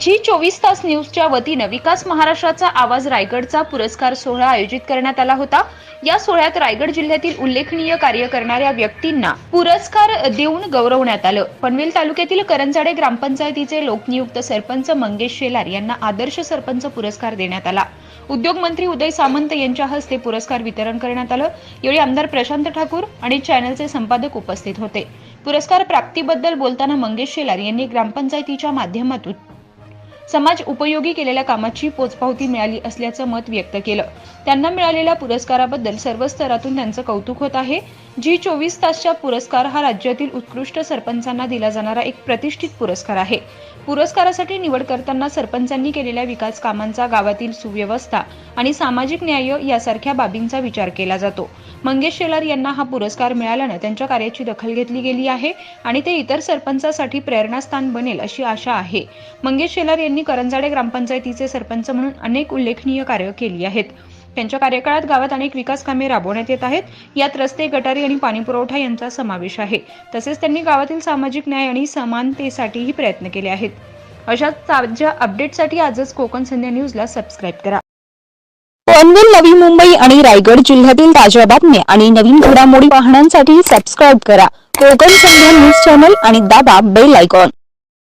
जी चोवीस तास न्यूजच्या वतीनं विकास महाराष्ट्राचा आवाज रायगडचा पुरस्कार सोहळा आयोजित करण्यात आला होता. या सोहळ्यात रायगड जिल्ह्यातील उल्लेखनीय कार्य करणाऱ्या व्यक्तींना पुरस्कार देऊन गौरवण्यात आलं. पनवेल तालुक्यातील करंजाडे ग्रामपंचायतीचे लोकनियुक्त सरपंच मंगेश शेलार यांना आदर्श सरपंच पुरस्कार देण्यात आला. उद्योग मंत्री उदय सामंत यांच्या हस्ते पुरस्कार वितरण करण्यात आलं. यावेळी आमदार प्रशांत ठाकूर आणि चॅनलचे संपादक उपस्थित होते. पुरस्कार प्राप्तीबद्दल बोलताना मंगेश शेलार यांनी ग्रामपंचायतीच्या माध्यमातून समाज उपयोगी केलेल्या कामाची पोचपावती मिळाली असल्याचं मत व्यक्त केलं. त्यांना मिळालेल्या पुरस्काराबद्दल सर्व स्तरातून त्यांचं कौतुक होत आहे. जी चोवीस तासच्या पुरस्कार हा राज्यातील उत्कृष्ट सरपंचांना दिला जाणारा एक प्रतिष्ठित पुरस्कार आहे. पुरस्कारासाठी निवड करताना सरपंचांनी केलेल्या विकास कामांचा गावातील सुव्यवस्था आणि सामाजिक न्याय यासारख्या बाबींचा विचार केला जातो. मंगेश शेलार यांना हा पुरस्कार मिळाल्यानं त्यांच्या कार्याची दखल घेतली गेली आहे आणि ते इतर सरपंचासाठी प्रेरणास्थान बनेल अशी आशा आहे. मंगेश शेलार यांनी करंजाडे ग्रामपंचायतीचे सरपंच म्हणून अनेक उल्लेखनीय कार्य केली आहेत. त्यांच्या कार्यकाळात गावात अनेक विकास कामे राबवण्यात येत आहेत. यात रस्ते गटारी आणि पाणीपुरवठा यांचा समावेश आहे. तसेच त्यांनी गावातील सामाजिक न्याय आणि समानतेसाठीही प्रयत्न केले आहेत. अशा ताज्या अपडेटसाठी आजच कोकण संध्या न्यूजला सबस्क्राईब करा. पनवेल नवी मुंबई आणि रायगड जिल्ह्यातील ताज्या बातम्या आणि नवीन घडामोडी पाहण्यासाठी सबस्क्राईब करा. कोकण संध्या न्यूज चॅनल आणि दाबा बेल आयकॉन.